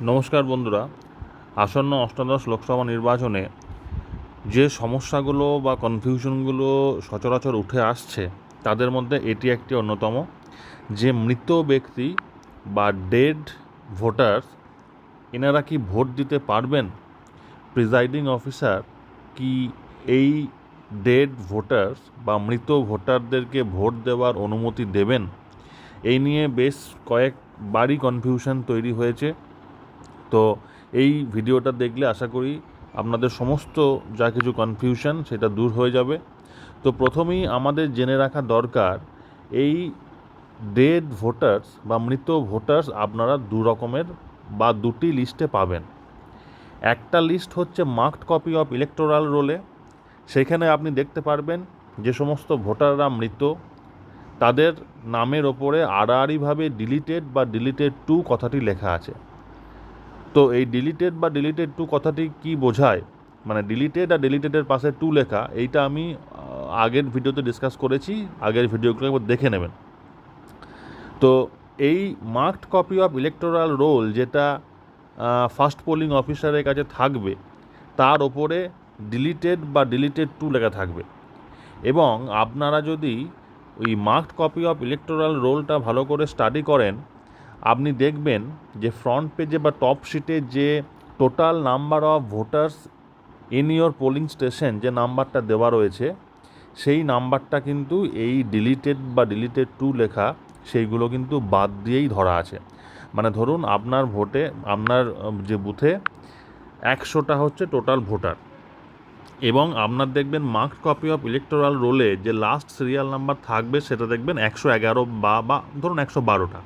নমস্কার বন্ধুরা। আসন্ন অষ্টাদশ লোকসভা নির্বাচনে যে সমস্যাগুলো বা কনফিউশনগুলো সচরাচর উঠে আসছে, তাদের মধ্যে এটি একটি অন্যতম। যে মৃত ব্যক্তি বা ডেড ভোটার্স এনারা কি ভোট দিতে পারবেন? প্রিজাইডিং অফিসার কি এই ডেড ভোটার্স বা মৃত ভোটারদেরকে ভোট দেওয়ার অনুমতি দেবেন? এই নিয়ে বেশ কয়েকবারই কনফিউশন তৈরি হয়েছে। তো এই ভিডিওটা দেখলে আশা করি আপনাদের সমস্ত যা কিছু কনফিউশন সেটা দূর হয়ে যাবে। তো প্রথমেই আমাদের জেনে রাখা দরকার, এই ডেড ভোটার্স বা মৃত ভোটার্স আপনারা দু রকমের বা দুটি লিস্টে পাবেন। একটা লিস্ট হচ্ছে মার্কড কপি অফ ইলেকটোরাল রোলে সেখানে আপনি দেখতে পারবেন যে সমস্ত ভোটাররা মৃত, তাদের নামের ওপরে আড়াআড়িভাবে ডিলিটেড বা ডিলিটেড টু কথাটি লেখা আছে। তো এই ডিলিটেড বা ডিলিটেড টু কথাটি কি বোঝায়? মানে ডিলিটেড আর ডিলিটেডের পাশে টু লেখা, এইটা আমি আগের ভিডিওতে ডিসকাস করেছি, আগের ভিডিওগুলো একবার দেখে নেবেন। তো এই marked copy of electoral roll যেটা ফার্স্ট পোলিং অফিসারের কাছে থাকবে, তার ওপরে ডিলিটেড বা ডিলিটেড টু লেখা থাকবে। এবং আপনারা যদি ওই মার্কড কপি অফ ইলেকটোরাল রোলটা ভালো করে স্টাডি করেন আপনি দেখবেন যে ফ্রন্ট পেজে বা টপ শিটে যে total number of voters in your polling station যে নাম্বারটা দেওয়া রয়েছে, সেই নাম্বারটা কিন্তু এই ডিলিটেড বা ডিলিটেড টু লেখা, সেইগুলো কিন্তু বাদ দিয়েই ধরা আছে। মানে ধরুন আপনার ভোটে, আপনার যে বুথে একশোটা হচ্ছে টোটাল ভোটার এবং আপনার দেখবেন মার্কড কপি অফ ইলেকটোরাল রোলে যে লাস্ট সিরিয়াল নাম্বার থাকবে, সেটা দেখবেন একশো এগারো বা বা ধরুন একশো বারোটা।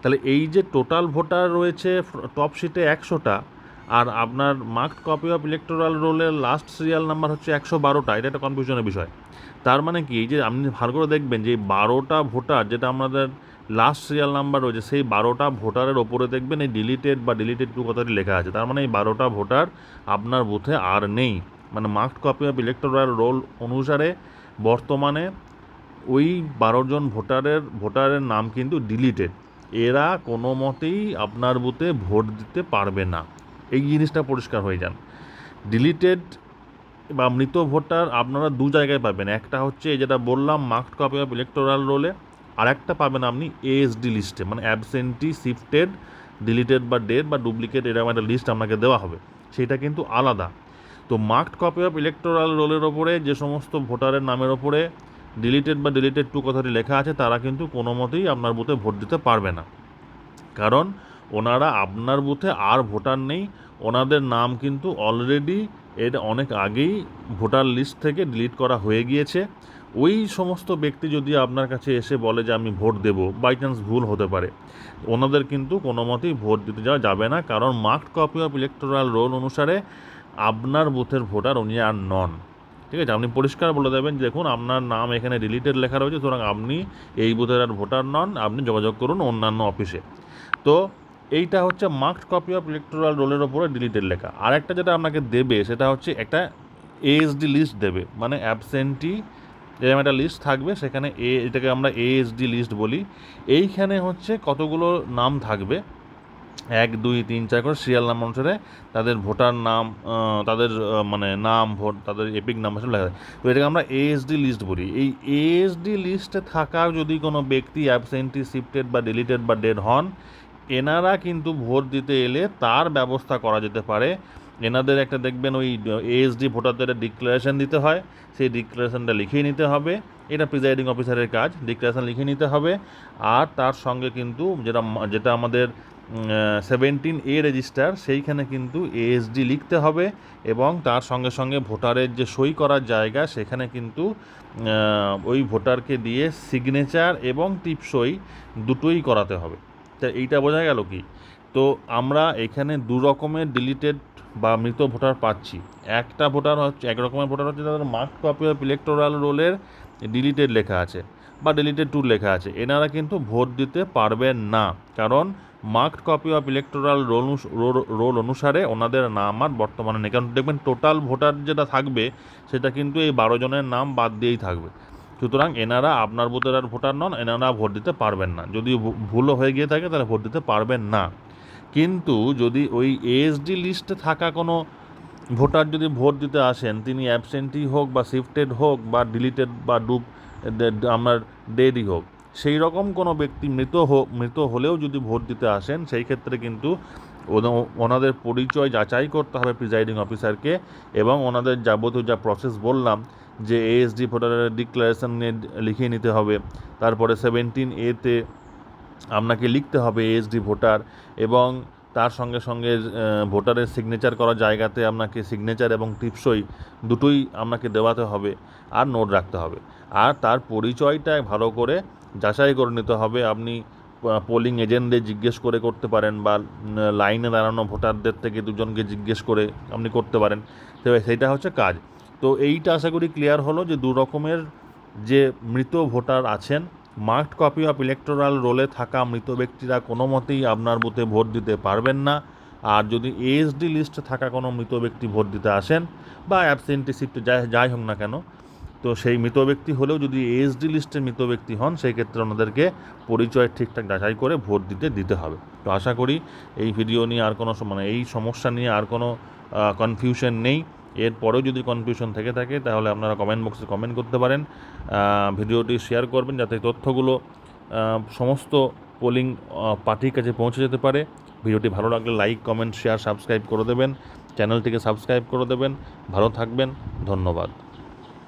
তাহলে এই যে টোটাল ভোটার রয়েছে টপ শিটে একশোটা, আর আপনার মার্কড কপি অফ ইলেকটোরাল রোলের লাস্ট সিরিয়াল নাম্বার হচ্ছে একশো বারোটা, এটা একটা কনফিউশনের বিষয়। তার মানে কি, এই যে আপনি ভালো করে দেখবেন যে বারোটা ভোটার যেটা আমাদের লাস্ট সিরিয়াল নাম্বার রয়েছে, সেই বারোটা ভোটারের ওপরে দেখবেন এই ডিলিটেড বা ডিলিটেড টু কথাটি লেখা আছে। তার মানে এই বারোটা ভোটার আপনার বুথে আর নেই। মানে marked copy of electoral roll অনুসারে বর্তমানে ওই বারো জন ভোটারের ভোটারের নাম কিন্তু ডিলিটেড এরা কোনো মতেই আপনার বুথে ভোট দিতে পারবে না। এই জিনিসটা পরিষ্কার হয়ে যান। ডিলিটেড বা মৃত ভোটার আপনারা দু জায়গায় পাবেন। একটা হচ্ছে যেটা বললাম মার্কড কপি অফ ইলেকটোরাল রোলে আর একটা পাবেন আপনি এএসডি লিস্টে মানে অ্যাবসেন্টি শিফটেড ডিলিটেড বা ডেড বা ডুপ্লিকেট এরকম একটা লিস্ট আপনাকে দেওয়া হবে। সেটা কিন্তু আলাদা। তো মার্কড কপি অফ ইলেকটোরাল রোলের ওপরে যে সমস্ত ভোটারের নামের ওপরে ডিলিটেড বা ডিলিটেড টু কথাটি লেখা আছে, তারা কিন্তু কোনো মতেই আপনার বুথে ভোট দিতে পারবে না। কারণ ওনারা আপনার বুথে আর ভোটার নেই, ওনাদের নাম কিন্তু অলরেডি এর অনেক আগেই ভোটার লিস্ট থেকে ডিলিট করা হয়ে গিয়েছে। ওই সমস্ত ব্যক্তি যদি আপনার কাছে এসে বলে যে আমি ভোট দেবো বাই চান্স ভুল হতে পারে। ওনাদের কিন্তু কোনো মতেই ভোট দিতে যাওয়া যাবে না, কারণ marked copy of electoral roll অনুসারে আপনার বুথের ভোটার উনি আর নন। ঠিক আছে? আপনি পরিষ্কার বলে দেবেন যে দেখুন, আপনার নাম এখানে ডিলিটেড লেখা রয়েছে, সুতরাং আপনি এই বুথের আর ভোটার নন, আপনি যোগাযোগ করুন অন্যান্য অফিসে। তো এইটা হচ্ছে মার্কড কপি অফ ইলেকটোরাল রোলের ওপরে ডিলিটেড লেখা। আর একটা যেটা আপনাকে দেবে, সেটা হচ্ছে একটা এএসডি লিস্ট দেবে মানে অ্যাবসেন্টি এরকম একটা লিস্ট থাকবে, সেখানে এ এটাকে আমরা এএসডি লিস্ট বলি। এইখানে হচ্ছে কতগুলো নাম থাকবে এক, দুই, তিন, চার করে সিরিয়াল নাম অনুসারে তাদের ভোটার নাম তাদের মানে নাম, ভোট, তাদের এপিক নাম সব লেখা তো এটাকে আমরা এএসডি লিস্ট বলি। এই এএসডি লিস্টে থাকা যদি কোনো ব্যক্তি অ্যাবসেন্টি শিফটেড বা ডিলিটেড বা ডেড হন, এনারা কিন্তু ভোট দিতে এলে তার ব্যবস্থা করা যেতে পারে। এনাদের একটা দেখবেন ওই এএসডি ভোটারদের ডিক্লারেশন দিতে হয়। সেই ডিক্লারেশনটা লিখিয়ে নিতে হবে। এটা প্রিজাইডিং অফিসারের কাজ। ডিক্লারেশন লিখে নিতে হবে। আর তার সঙ্গে কিন্তু যেটা যেটা আমাদের সেভেন্টিন এ রেজিস্টার সেইখানে কিন্তু এএসডি লিখতে হবে এবং তার সঙ্গে সঙ্গে ভোটারের যে সই করার জায়গা, সেখানে কিন্তু ওই ভোটারকে দিয়ে সিগনেচার এবং টিপসই দুটোই করাতে হবে। তা এইটা বোঝা গেল কি? তো আমরা এখানে দু রকমের ডিলিটেড বা মৃত ভোটার পাচ্ছি। একটা ভোটার হচ্ছে, এক রকমের ভোটার হচ্ছে তাদের মার্কড কপি অফ ইলেকটোরাল রোলের ডিলিটেড লেখা আছে বা ডিলিটেড টু লেখা আছে। এনারা কিন্তু ভোট দিতে পারবেন না। কারণ marked copy of electoral roll roll অনুসারে ওনাদের নাম আর বর্তমানে নেই। কারণ দেখবেন টোটাল ভোটার যেটা থাকবে, সেটা কিন্তু এই বারো জনের নাম বাদ দিয়েই থাকবে। সুতরাং এনারা আপনার বুথের আর ভোটার নন, এনারা ভোট দিতে পারবেন না। যদি ভুলও হয়ে গিয়ে থাকে, তাহলে ভোট দিতে পারবেন না। কিন্তু যদি ওই এএসডি লিস্টে থাকা কোনো ভোটার যদি ভোট দিতে আসেন, তিনি অ্যাবসেন্টি হোক বা শিফটেড হোক বা ডিলিটেড বা ডুব আমার ডেডই হোক সেই রকম কোনো ব্যক্তি মৃত মৃত হলেও যদি ভোট দিতে আসেন, সেই ক্ষেত্রে কিন্তু ওনা- ওনাদের পরিচয় যাচাই করতে হবে প্রিজাইডিং অফিসারকে এবং ওনাদের যাবতীয় যা প্রসেস বললাম, যে এএসডি ভোটারের ডিক্লারেশন লিখিয়ে নিতে হবে। তারপরে সেভেন্টিন এতে আপনাকে লিখতে হবে এএসডি ভোটার এবং তার সঙ্গে সঙ্গে ভোটারের সিগনেচার করা জায়গাতে আপনাকে সিগনেচার এবং টিপসই দুটোই আপনাকে দেওয়াতে হবে আর নোট রাখতে হবে। আর তার পরিচয়টা ভালো করে যাচাই করে নিতে হবে। আপনি পোলিং এজেন্টদের জিজ্ঞেস করে করতে পারেন বা লাইনে দাঁড়ানো ভোটারদের থেকে দুজনকে জিজ্ঞেস করে আপনি করতে পারেন। সেইটা হচ্ছে কাজ। তো এইটা আশা করি ক্লিয়ার হলো যে দু রকমের যে মৃত ভোটার আছেন মার্কড কপি অফ ইলেকটোরাল রোলে থাকা মৃত ব্যক্তিরা কোনো মতেই আপনার বুথে ভোট দিতে পারবেন না। আর যদি এএসডি লিস্টে থাকা কোনো মৃত ব্যক্তি ভোট দিতে আসেন বা অ্যাবসেন্টি শিফটে যাই যাই হোক না কেন তো সেই মৃত ব্যক্তি হলেও যদি এএসডি লিস্টের মৃত ব্যক্তি হন, সেই ক্ষেত্রে ওনাদেরকে পরিচয় ঠিকঠাক যাচাই করে ভোট দিতে দিতে হবে। তো আশা করি এই ভিডিও নিয়ে আর কোনো মানে এই সমস্যা নিয়ে আর কোনো কনফিউশন নেই। এরপরেও যদি কনফিউশন থেকে থাকে, তাহলে আপনারা কমেন্ট বক্সে কমেন্ট করতে পারেন। ভিডিওটি শেয়ার করবেন যাতে তথ্যগুলো সমস্ত পোলিং পার্টির কাছে পৌঁছে যেতে পারে। ভিডিওটি ভালো লাগলে লাইক কমেন্ট শেয়ার সাবস্ক্রাইব করে দেবেন। চ্যানেলটিকে সাবস্ক্রাইব করে দেবেন। ভালো থাকবেন। ধন্যবাদ।